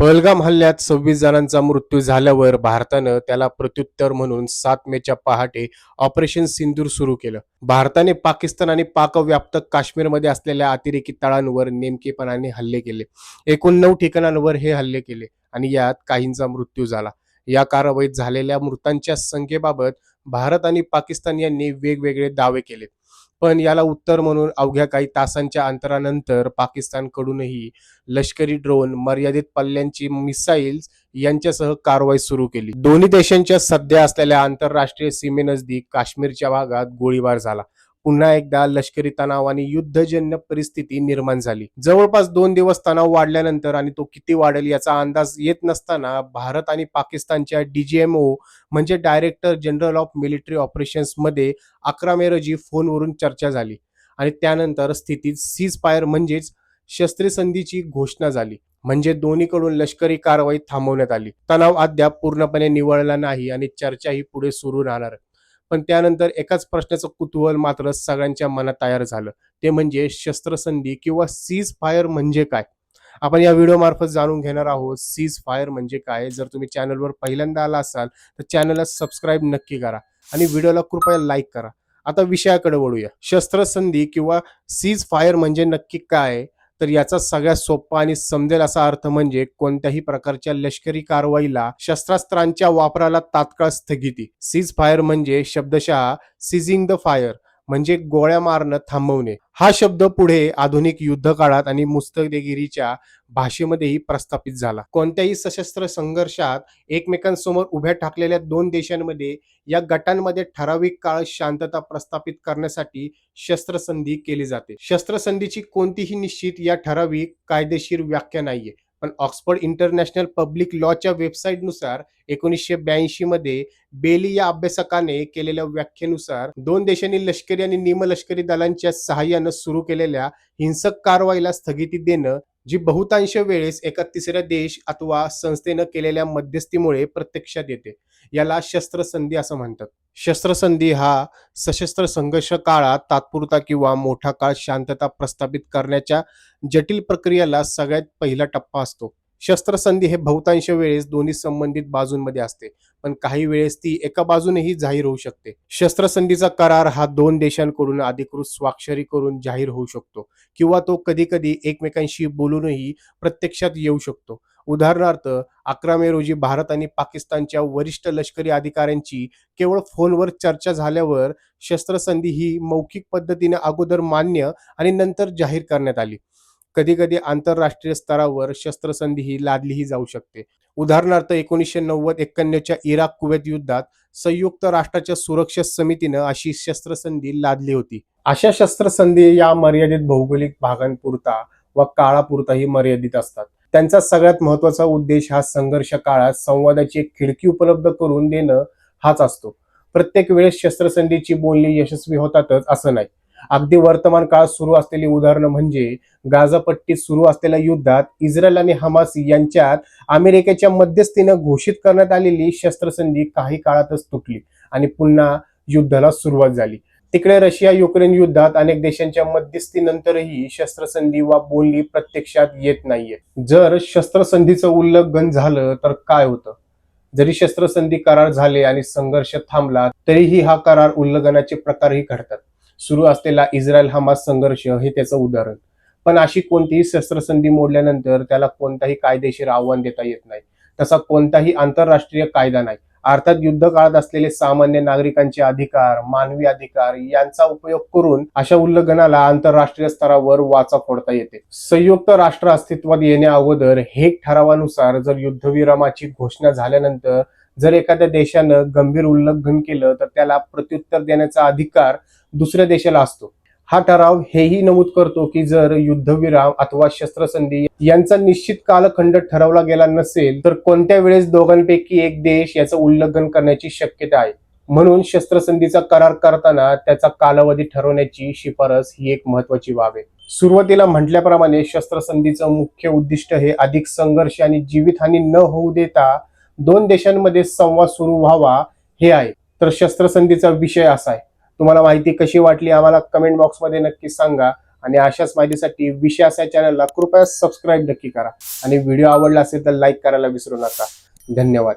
पहलगाम हल्ल्यात सव्वीस जणांचा मृत्यू झाल्यावर भारतानं त्याला प्रत्युत्तर म्हणून सात मेच्या पहाटे ऑपरेशन सिंदूर सुरू केलं. भारताने पाकिस्तान आणि पाकव्याप्त काश्मीरमध्ये असलेल्या अतिरेकी तळांवर नेमकेपणाने हल्ले केले. एकूण नऊ ठिकाणांवर हे हल्ले केले आणि यात काहींचा मृत्यू झाला. या कारवाईत झालेल्या मृतांच्या संख्येबाबत भारत आणि पाकिस्तान यांनी वेगवेगळे दावे केले. पण याला उत्तर म्हणून अवघ्या काही तासांच्या अंतरानंतर पाकिस्तानकडूनही लष्करी ड्रोन मर्यादित पल्ल्यांची मिसाईल्स यांच्यासह कारवाई सुरू केली. दोन्ही देशांच्या सध्या असलेल्या आंतरराष्ट्रीय सीमेनजदीक काश्मीरच्या भागात गोळीबार झाला. पुन्हा एकदा लष्करी तणाव आणि युद्धजन्य परिस्थिती निर्माण झाली. जवळपास दोन दिवस तणाव वाढल्यानंतर आणि तो किती वाढेल याचा अंदाज येत नसताना भारत आणि पाकिस्तानच्या डीजीएमओ म्हणजे डायरेक्टर जनरल ऑफ मिलिटरी ऑपरेशन्समध्ये अकरा मे रोजी फोनवरून चर्चा झाली आणि त्यानंतर स्थितीत सीज फायर म्हणजेच शस्त्रसंधीची घोषणा झाली. म्हणजे दोन्हीकडून लष्करी कारवाई थांबवण्यात आली. तणाव अद्याप पूर्णपणे निवळला नाही आणि चर्चाही पुढे सुरू राहणार. पण त्यानंतर एकाच प्रश्नाचं कुतूहल मात्र सगळ्यांच्या मनात तयार झालं. ते म्हणजे शस्त्रसंधी किंवा सीज फायर म्हणजे काय? आपण या व्हिडिओ मार्फत जाणून घेणार आहोत सीज फायर म्हणजे काय? जर तुम्ही चॅनलवर पहिल्यांदा आला असाल तर चॅनलला सबस्क्राईब नक्की करा आणि व्हिडिओला कृपया लाईक करा. आता विषयाकडे वळूया. शस्त्रसंधी किंवा सीज फायर म्हणजे नक्की काय? तर याचा सगळ्यात सोपा आणि समजेल असा अर्थ म्हणजे कोणत्याही प्रकारच्या लष्करी कारवाईला शस्त्रास्त्रांच्या वापराला तात्काळ स्थगिती. सीज फायर म्हणजे शब्दशः सीझिंग द फायर म्हणजे गोळ्या मारणं थांबवणे. हा शब्द पुढे आधुनिक युद्ध काळात आणि मुस्तकदेगिरीच्या भाषेमध्येही प्रस्थापित झाला. कोणत्याही सशस्त्र संघर्षात एकमेकांसमोर उभ्या ठाकलेल्या दोन देशांमध्ये या गटांमध्ये ठराविक काळ शांतता प्रस्थापित करण्यासाठी शस्त्रसंधी केली जाते. शस्त्रसंधीची कोणतीही निश्चित या ठराविक कायदेशीर व्याख्या नाहीये. पण ऑक्सफर्ड इंटरनॅशनल पब्लिक लॉच्या वेबसाईटनुसार एकोणीसशे ब्याऐंशी मध्ये बेली या अभ्यासकाने केलेल्या व्याख्येनुसार दोन देशांनी लष्करी आणि निमलष्करी दलांच्या सहाय्यानं सुरू केलेल्या हिंसक कारवाईला स्थगिती देणं जी बहुतांश वेळेस एका तिसऱ्या देश अथवा संस्थेनं केलेल्या मध्यस्थीमुळे प्रत्यक्षात येते. याला शस्त्रसंधी असं म्हणतात. शस्त्रसंधी हा सशस्त्र संघर्ष काळात तात्पुरता किंवा मोठा काळ शांतता प्रस्थापित करण्याच्या जटिल प्रक्रियेला सगळ्यात पहिला टप्पा असतो. शस्त्रसंधी हे बहुतांश वेळेस दोन्ही संबंधित बाजूंमध्ये असते पण काही वेळेस ती एका बाजूनेही जाहीर होऊ शकते. शस्त्रसंधीचा करार हा दोन देशांकडून अधिकृत स्वाक्षरी करून जाहीर होऊ शकतो किंवा तो कधी कधी एकमेकांशी बोलूनही प्रत्यक्षात येऊ शकतो. उदाहरणार्थ अकरा मे रोजी भारत आणि पाकिस्तानच्या वरिष्ठ लष्करी अधिकाऱ्यांची केवळ फोनवर चर्चा झाल्यावर शस्त्रसंधी ही मौखिक पद्धतीने अगोदर मान्य आणि नंतर जाहीर करण्यात आली. कधी कधी आंतरराष्ट्रीय स्तरावर शस्त्रसंधी ही लादलीही जाऊ शकते. उदाहरणार्थ एकोणीसशे नव्वद एक्क्याण्णवच्या इराक कुवेत युद्धात संयुक्त राष्ट्राच्या सुरक्षा समितीनं अशी शस्त्रसंधी लादली होती. अशा शस्त्रसंधी या मर्यादित भौगोलिक भागांपुरता व काळापुरताही मर्यादित असतात. त्यांचा सगळ्यात महत्त्वाचा उद्देश हा संघर्ष काळात संवादाची एक खिडकी उपलब्ध करून देणं हाच असतो. प्रत्येक वेळेस शस्त्रसंधीची बोलणी यशस्वी होतातच असं नाही. अगदी वर्तमान काळात सुरू असलेली उदाहरणं म्हणजे गाझापट्टीत सुरू असलेल्या युद्धात इस्रायल आणि हमास यांच्यात अमेरिकेच्या मध्यस्थीनं घोषित करण्यात आलेली शस्त्रसंधी काही काळातच तुटली आणि पुन्हा युद्धाला सुरुवात झाली. तिकडे रशिया युक्रेन युद्धात अनेक देशांच्या मध्यस्थीनंतरही शस्त्रसंधी वा बोलणी प्रत्यक्षात येत नाहीये. जर शस्त्रसंधीचं उल्लंघन झालं तर काय होतं? जरी शस्त्रसंधी करार झाले आणि संघर्ष थांबला तरीही हा करार उल्लंघनाचे प्रकारही घडतात. सुरू असलेला इस्रायल हमास संघर्ष हे त्याचं उदाहरण. पण अशी कोणतीही शस्त्रसंधी मोडल्यानंतर त्याला कोणताही कायदेशीर आव्हान देता येत नाही. तसा कोणताही आंतरराष्ट्रीय कायदा नाही. अर्थात युद्ध काळात असलेले सामान्य नागरिकांचे अधिकार मानवी अधिकार यांचा उपयोग करून अशा उल्लंघनाला आंतरराष्ट्रीय स्तरावर वाचा फोडता येते. संयुक्त राष्ट्र अस्तित्वात येण्या अगोदर हेग ठरावानुसार जर युद्धविरामाची घोषणा झाल्यानंतर जर एखाद्या देशानं गंभीर उल्लंघन केलं तर त्याला प्रत्युत्तर देण्याचा अधिकार दुसऱ्या देशाला असतो. हा ठराव हेही नमूद करतो की जर युद्धविराम अथवा शस्त्रसंधी यांचा निश्चित कालखंड ठरवला गेला नसेल तर कोणत्या वेळेस दोघांपैकी एक देश याचं उल्लंघन करण्याची शक्यता आहे? म्हणून शस्त्रसंधीचा करार करताना त्याचा कालावधी ठरवण्याची शिफारस ही एक महत्वाची बाब आहे. सुरुवातीला म्हटल्याप्रमाणे शस्त्रसंधीचं मुख्य उद्दिष्ट हे अधिक संघर्ष आणि जीवितहानी न होऊ देता दोन देशांमध्ये संवाद सुरू व्हावा हे आहे. तर शस्त्रसंधीचा विषय असा आहे. तुम्हाला माहिती कशी वाटली आम्हाला कमेंट बॉक्समध्ये नक्की सांगा. आणि अशाच माहितीसाठी विषयास या चॅनलला कृपया सबस्क्राईब नक्की करा. आणि व्हिडिओ आवडला असेल तर लाईक करायला विसरू नका. धन्यवाद.